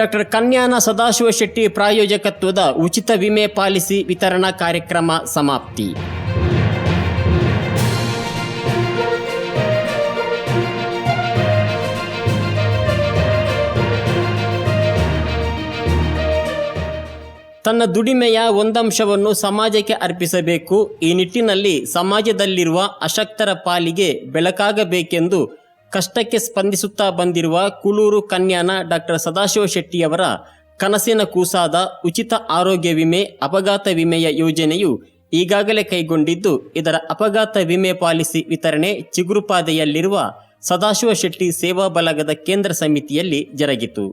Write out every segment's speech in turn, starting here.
Doctor Kanyana Sadashiva Shetty ಪ್ರಾಯೋಜಕತ್ವದ ಉಚಿತ ವಿಮೆ ಪಾಲಿಸಿ ವಿತರಣಾ ಕಾರ್ಯಕ್ರಮ ಸಮಾಪ್ತಿ. ತನ್ನ ದುಡಿಮೆಯ ಒಂದಂಶವನ್ನು ಸಮಾಜಕ್ಕೆ ಅರ್ಪಿಸಬೇಕು. ಈ ನಿಟ್ಟಿನಲ್ಲಿ ಸಮಾಜದಲ್ಲಿರುವ ಅಶಕ್ತರ ಪಾಲಿಗೆ ಬೆಳಕಾಗಬೇಕೆಂದು ಕಷ್ಟಕ್ಕೆ ಸ್ಪಂದಿಸುತ್ತಾ ಬಂದಿರುವ ಕುಲೂರು ಕನ್ಯಾನ ಡಾಕ್ಟರ್ ಸದಾಶಿವ ಶೆಟ್ಟಿಯವರ ಕನಸಿನ ಕೂಸಾದ ಉಚಿತ ಆರೋಗ್ಯ ವಿಮೆ, ಅಪಘಾತ ವಿಮೆಯ ಯೋಜನೆಯು ಈಗಾಗಲೇ ಕೈಗೊಂಡಿದ್ದು, ಇದರ ಅಪಘಾತ ವಿಮೆ ಪಾಲಿಸಿ ವಿತರಣೆ ಚಿಗುರುಪಾದೆಯಲ್ಲಿರುವ ಸದಾಶಿವ ಶೆಟ್ಟಿ ಸೇವಾ ಬಲಗದ ಕೇಂದ್ರ ಸಮಿತಿಯಲ್ಲಿ ಜರುಗಿತು.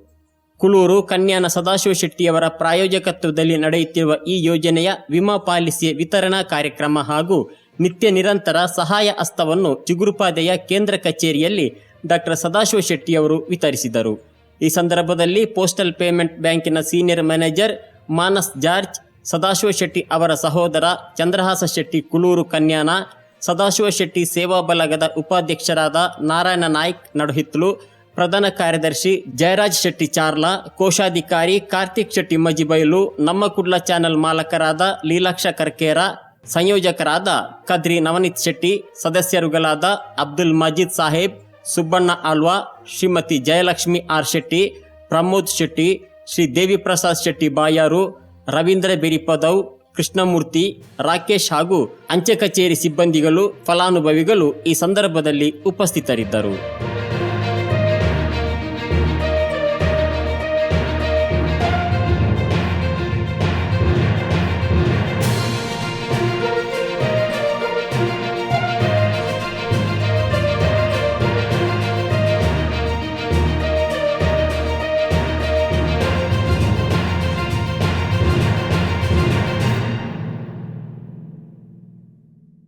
ಕುಲೂರು ಕನ್ಯಾನ ಸದಾಶಿವ ಶೆಟ್ಟಿಯವರ ಪ್ರಾಯೋಜಕತ್ವದಲ್ಲಿ ನಡೆಯುತ್ತಿರುವ ಈ ಯೋಜನೆಯ ವಿಮಾ ಪಾಲಿಸಿಯ ವಿತರಣಾ ಕಾರ್ಯಕ್ರಮ ಹಾಗೂ ನಿತ್ಯ ನಿರಂತರ ಸಹಾಯ ಹಸ್ತವನ್ನು ಚಿಗುರುಪಾದೆಯ ಕೇಂದ್ರ ಕಚೇರಿಯಲ್ಲಿ ಡಾಕ್ಟರ್ ಸದಾಶಿವ ಶೆಟ್ಟಿಯವರು ವಿತರಿಸಿದರು. ಈ ಸಂದರ್ಭದಲ್ಲಿ ಪೋಸ್ಟಲ್ ಪೇಮೆಂಟ್ ಬ್ಯಾಂಕಿನ senior manager Manas George, Sadashiva Shetty ಅವರ ಸಹೋದರ ಚಂದ್ರಹಾಸ ಶೆಟ್ಟಿ ಕುಲೂರು ಕನ್ಯಾನ, ಸದಾಶಿವ ಶೆಟ್ಟಿ ಸೇವಾ ಬಲಗದ ಉಪಾಧ್ಯಕ್ಷರಾದ ನಾರಾಯಣ ನಾಯ್ಕ್ ನಡುಹಿತ್ಲು, ಪ್ರಧಾನ ಕಾರ್ಯದರ್ಶಿ ಜಯರಾಜ್ ಶೆಟ್ಟಿ ಚಾರ್ಲಾ, ಕೋಶಾಧಿಕಾರಿ ಕಾರ್ತಿಕ್ ಶೆಟ್ಟಿ ಮಜಿಬೈಲು ನಮ್ಮ ಕುಡ್ಲ ಚಾನೆಲ್ ಮಾಲಕರಾದ ಲೀಲಾಕ್ಷ ಕರ್ಕೇರ ಸಂಯೋಜಕರಾದ ಕದ್ರಿ ನವನೀತ್ ಶೆಟ್ಟಿ, ಸದಸ್ಯರುಗಳಾದ ಅಬ್ದುಲ್ ಮಜೀದ್ ಸಾಹೇಬ್, ಸುಬ್ಬಣ್ಣ ಆಲ್ವಾ ಶ್ರೀಮತಿ ಜಯಲಕ್ಷ್ಮಿ ಆರ್ ಶೆಟ್ಟಿ, ಪ್ರಮೋದ್ ಶೆಟ್ಟಿ, ಶ್ರೀ ದೇವಿ ಪ್ರಸಾದ್ ಶೆಟ್ಟಿ ಬಾಯಾರು, ರವೀಂದ್ರ ಬಿರಿಪದವ್ ಕೃಷ್ಣಮೂರ್ತಿ, ರಾಕೇಶ್ ಹಾಗೂ ಅಂಚೆ ಕಚೇರಿ ಸಿಬ್ಬಂದಿಗಳು, ಫಲಾನುಭವಿಗಳು ಈ ಸಂದರ್ಭದಲ್ಲಿ ಉಪಸ್ಥಿತರಿದ್ದರು.